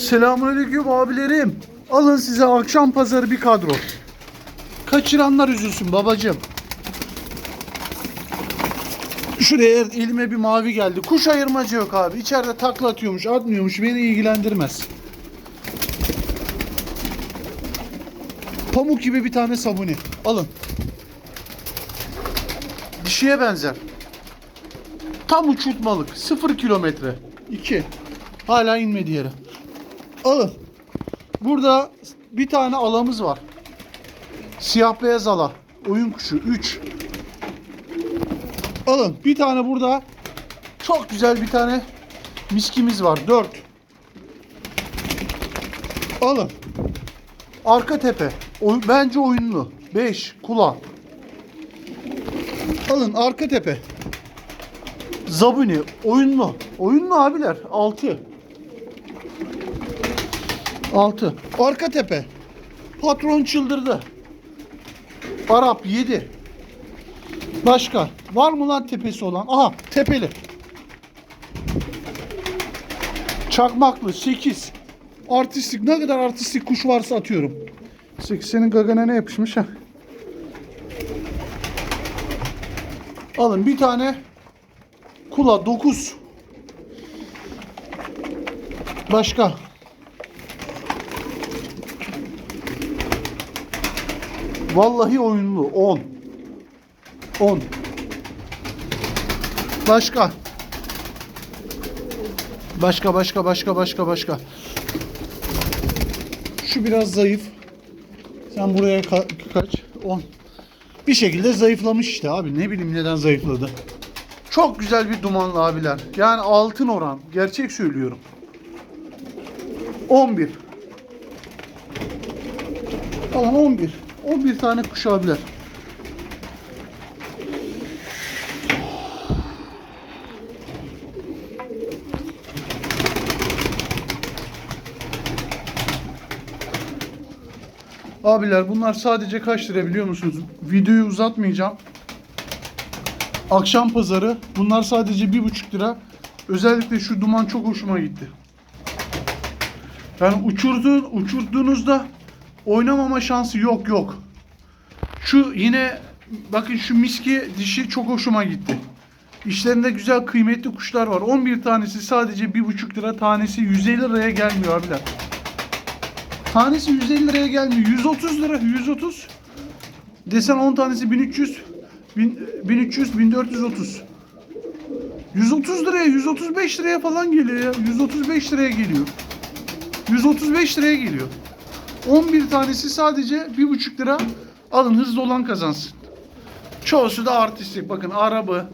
Selamünaleyküm abilerim. Alın size akşam pazarı bir kadro. Kaçıranlar üzülsün babacığım. Şuraya elime bir mavi geldi. Kuş ayırmacı yok abi. İçeride takla atıyormuş, atmıyormuş. Beni ilgilendirmez. Pamuk gibi bir tane sabuni. Alın. Dişiye benzer. Tam uçurtmalık. Sıfır kilometre. 2. Hala inmedi yere. Alın. Burada bir tane alamız var. Siyah beyaz ala. Oyun kuşu 3. Alın. Bir tane burada çok güzel bir tane miskimiz var. 4. Alın. Arka tepe. Oy- bence oyunlu. 5. Kula. Alın arka tepe. Zabuni. Oyunlu. Oyunlu abiler. 6. 6. Arka tepe. Patron çıldırdı. Arap 7. Başka. Var mı lan tepesi olan? Aha tepeli. Çakmaklı 8. Artistik ne kadar artistik kuş varsa atıyorum. 8 senin gagana ne yapışmış ha? Alın bir tane kula 9. Başka. Vallahi oyunlu 10. 10. Başka. Başka başka başka başka başka. Şu biraz zayıf. Sen buraya ka- kaç? 10. Bir şekilde zayıflamış işte abi. Ne bileyim neden zayıfladı. Çok güzel bir dumanlı abiler. Yani altın oran. Gerçek söylüyorum. 11. Tamam 11. 11 tane kuş abiler. Abiler bunlar sadece kaç lira biliyor musunuz? Videoyu uzatmayacağım. Akşam pazarı. Bunlar sadece bir buçuk lira. Özellikle şu duman çok hoşuma gitti. Yani uçurduğun, uçurduğunuzda oynamama şansı yok yok. Şu yine bakın şu miski dişi çok hoşuma gitti. İşlerinde güzel kıymetli kuşlar var. 11 tanesi sadece bir buçuk lira tanesi 150 liraya gelmiyor abiler. Tanesi 150 liraya gelmiyor. 130 lira 130. Desen 10 tanesi 1300 bin- 1300 1430. 130 liraya 135 liraya falan geliyor ya. 135 liraya geliyor. 135 liraya geliyor. 11 tanesi sadece 1,5 lira. Alın hızlı olan kazansın. Çoğusu da artistik. Bakın arabı,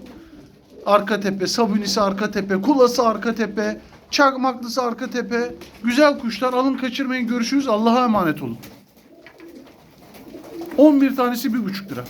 arka tepe, sabunisi arka tepe, kulası arka tepe, çakmaklısı arka tepe. Güzel kuşlar. Alın kaçırmayın. Görüşürüz. Allah'a emanet olun. 11 tanesi 1,5 lira.